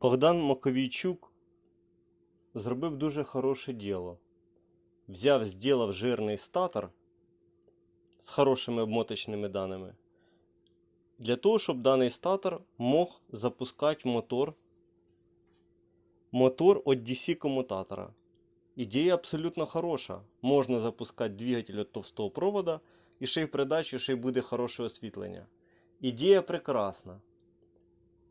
Богдан Маковійчук зробив дуже хороше діло. Взяв, зробив жирний статор з хорошими обмоточними даними. Для того, щоб даний статор мог запускати мотор. Мотор від DC-комутатора. Ідея абсолютно хороша. Можна запускати двигатель від товстого провода, і ще й в придачу ще й буде хороше освітлення. Ідея прекрасна.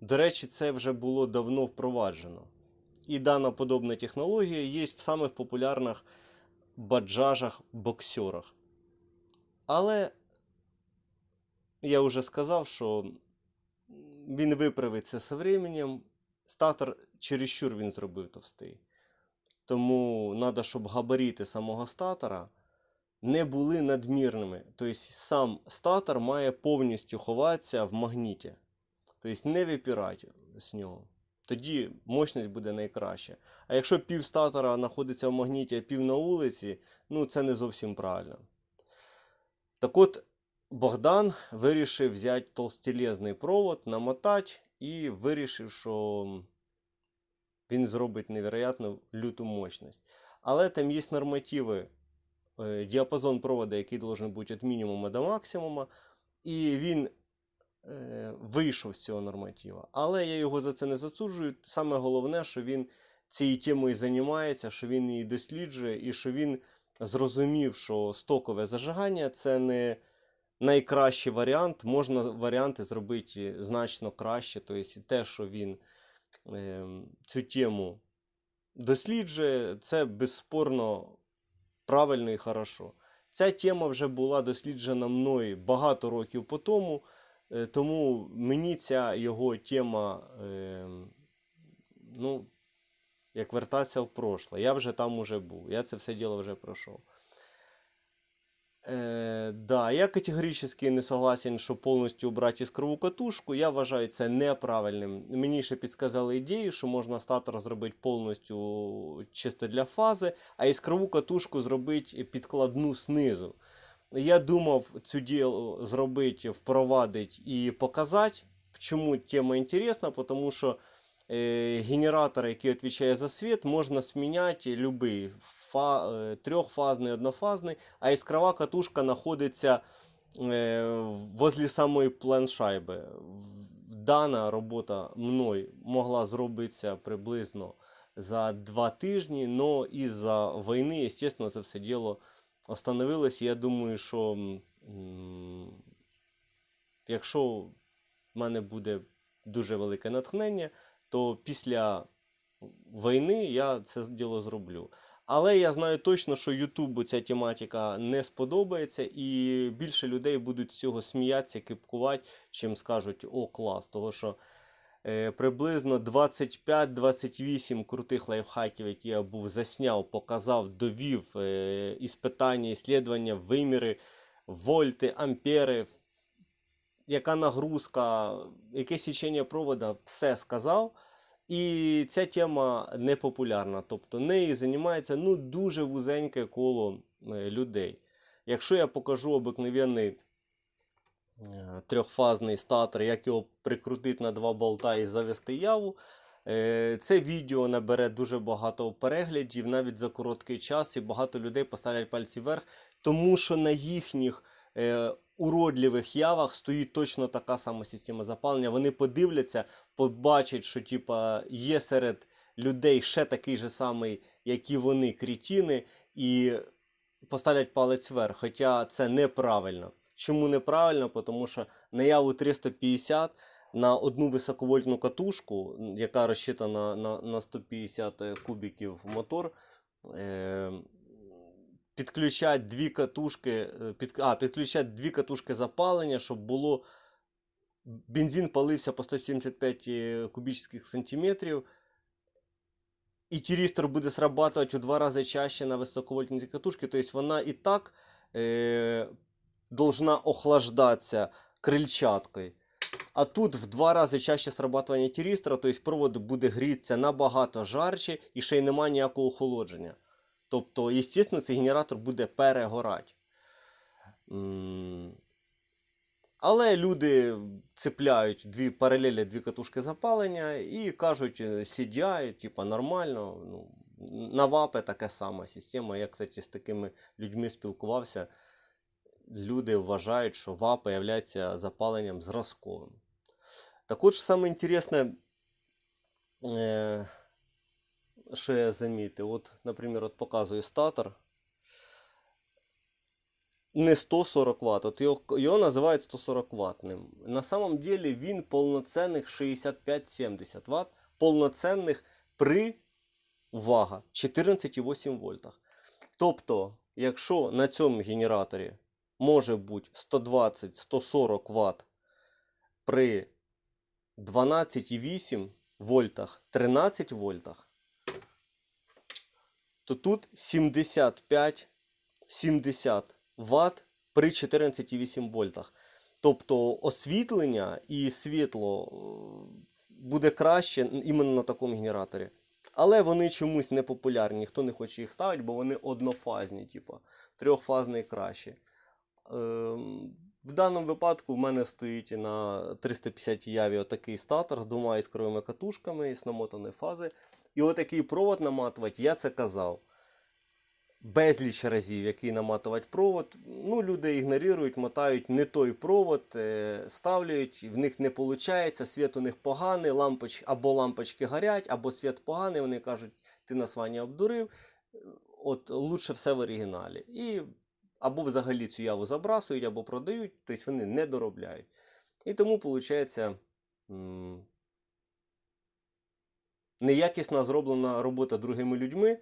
До речі, це вже було давно впроваджено. І дана подобна технологія є в самих популярних баджажах боксерах. Але я вже сказав, що він виправиться з временем. Статор чересчур він зробив товстий. Тому треба, щоб габарити самого статора не були надмірними. Тобто сам статор має повністю ховатися в магніті. Тобто не випирати з нього. Тоді мощність буде найкраща. А якщо пів статора знаходиться в магніті, а пів на вулиці, ну це не зовсім правильно. Так от, Богдан вирішив взяти толстелезний провод, намотати і вирішив, що він зробить невероятно люту мощність. Але там є нормативи, е, діапазон провода, який должен бути від мінімуму до максимуму, і він вийшов з цього норматива. Але я його за це не засуджую. Саме головне, що він цією темою займається, що він її досліджує, і що він зрозумів, що стокове зажигання це не найкращий варіант. Можна варіанти зробити значно краще. Тобто те, що він е, цю тему досліджує, це безспорно правильно і хорошо. Ця тема вже була досліджена мною багато років по тому, е, тому мені ця його тема, е, ну, як вертатися в прошлое. Я вже там уже був, я це все діло вже пройшов. Е, да, я категорично не согласен, що повністю убрати іскрову катушку. Я вважаю це неправильним. Мені ще підсказали ідею, що можна статор зробити повністю чисто для фази, а іскрову катушку зробити підкладну знизу. Я думав цю діло зробити, впровадити і показати. Чому тема інтересна? Тому що е, генератор, який відповідає за світ, можна зміняти любий фа, е, трьохфазний, однофазний, а іскрова катушка знаходиться е, возле самої планшайби. Дана робота мною могла зробитися приблизно за два тижні, але із-за війни, звісно, це все діло остановилось. Я думаю, що якщо в мене буде дуже велике натхнення, то після війни я це діло зроблю. Але я знаю точно, що Ютубу ця тематика не сподобається, і більше людей будуть з цього сміятися, кипкувати, чим скажуть о клас. Того що приблизно 25-28 крутих лайфхаків, які я був засняв, показав, довів е, іспитання, іслідування, виміри, вольти, ампери, яка нагрузка, яке січення провода, все сказав. І ця тема не популярна. Тобто нею займається ну, дуже вузеньке коло е, людей. Якщо я покажу обикновенний е, трьохфазний статор, як його прикрутити на два болта і завести яву, е, це відео набере дуже багато переглядів навіть за короткий час, і багато людей поставлять пальці вверх, тому що на їхніх е, уродливих явах стоїть точно така сама система запалення. Вони подивляться, побачать, що типа, є серед людей ще такий же самий, як і вони, крітіни, і поставлять палець вверх. Хоча це неправильно. Чому неправильно? Тому що наяву 350 на одну високовольтну катушку, яка розчитана на, на 150 кубіків мотор. Е, підключать дві катушки, е, під, а, підключать дві катушки запалення, щоб було бензин палився по 175 е, кубічних сантиметрів. І тірістор буде срабатувати у два рази чаще на високовольтній катушці. Тобто вона і так е, должна охлаждатися крильчаткою. А тут в два рази чаще срабатування тірістора, тобто провод буде грітися набагато жарче і ще й немає ніякого охолодження. Тобто, звісно, цей генератор буде перегорати. Але люди цепляють дві паралелі, дві катушки запалення і кажуть, е, CDI, типа нормально. Ну, на ВАПи така сама система. Я, кстати, з такими людьми спілкувався. Люди вважають, що ВАП є запаленням зразковим. Також саме інтересне, е, що я замітив, от, наприклад, от показую статор. Не 140 Вт, от його, його називають 140 ваттним. На самом деле він повноцінних 65-70 Вт, повноцінних при увага, 14,8 вольтах. Тобто, якщо на цьому генераторі може бути 120-140 Вт при 12,8 вольтах, 13 вольтах, то тут 75-70 Вт при 14,8 вольтах. Тобто освітлення і світло е, буде краще іменно на такому генераторі. Але вони чомусь не популярні, ніхто не хоче їх ставити, бо вони однофазні, типу, трьохфазний краще. Ем, в даному випадку в мене стоїть на 350 яві отакий статор з двома іскровими катушками і з намотаної фази. І отакий провод наматувати, я це казав. Безліч разів, який наматувати провод. Ну, люди ігнорують, мотають не той провод, е, ставлять, в них не виходить, світ у них поганий, лампоч, або лампочки горять, або світ поганий. Вони кажуть, ти нас Ваня обдурив. От лучше все в оригіналі. І або взагалі цю яву забрасують, або продають, тобто вони не доробляють. І тому виходить неякісна зроблена робота другими людьми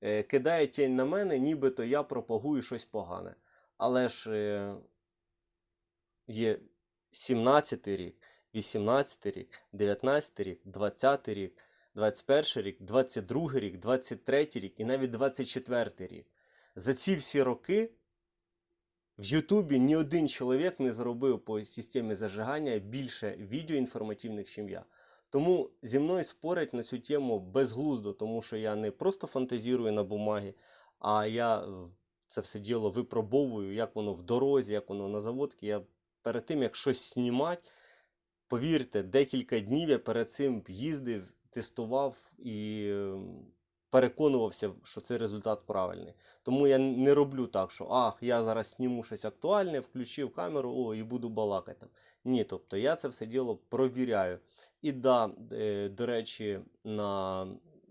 е, кидає тінь на мене, нібито я пропагую щось погане. Але ж е, є 17 й рік, 18 й рік, 19 рік, 20 й рік, 21 рік, 22 рік, 23 рік і навіть 24 рік. За ці всі роки в Ютубі ні один чоловік не зробив по системі зажигання більше відео інформативних, ніж я. Тому зі мною спорять на цю тему безглуздо, тому що я не просто фантазірую на бумагі, а я е, це все діло випробовую, як воно в дорозі, як воно на заводці. Я перед тим, як щось знімати, повірте, декілька днів я перед цим їздив, тестував і ем, переконувався, що цей результат правильний. Тому я не роблю так, що ах, я зараз зніму щось актуальне, включив камеру о, і буду балакати. Ні, тобто я це все діло провіряю. І да, е, до речі, на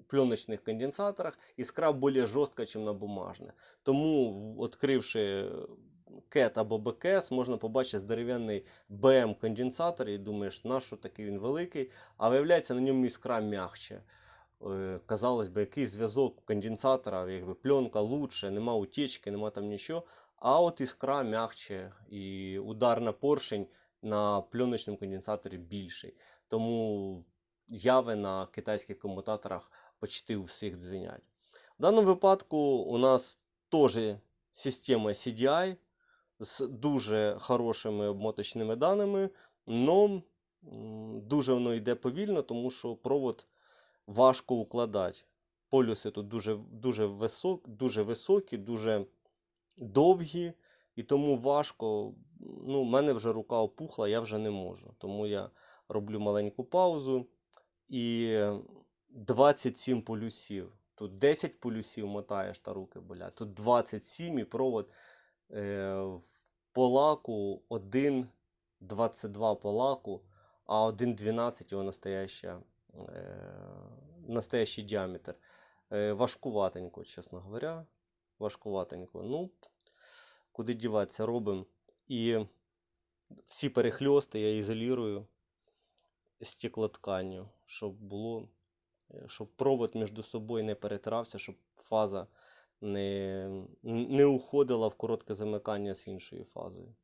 пленочних конденсаторах іскра більш жорстка, ніж на бумажних. Тому, відкривши кет або БКС, можна побачити здоровенний БМ конденсатор і думаєш, на що такий він великий, а виявляється, на ньому іскра м'якче. Е, Казалось би, який зв'язок конденсатора, якби пленка лучше, нема утечки, нема там нічого. А от іскра м'якче і удар на поршень на пленочному конденсаторі більший. Тому яви на китайських комутаторах почти у всіх дзвенять. В даному випадку у нас теж система CDI з дуже хорошими обмоточними даними, але дуже воно йде повільно, тому що провод важко укладати. Полюси тут дуже дуже, висок, дуже високі, дуже довгі, і тому важко. Ну, У мене вже рука опухла, я вже не можу. Тому я роблю маленьку паузу. І 27 полюсів. Тут 10 полюсів мотаєш та руки болять. Тут 27 і провод е, по лаку 1,22 по лаку, а 1,12 його настояща, настоящий діаметр. Е, важкуватенько, чесно говоря. Важкуватенько. Ну, куди діватися, робимо. І всі перехльости я ізолірую стеклотканню, щоб було, е, щоб провод між собою не перетирався, щоб фаза не, не уходила в коротке замикання з іншою фазою.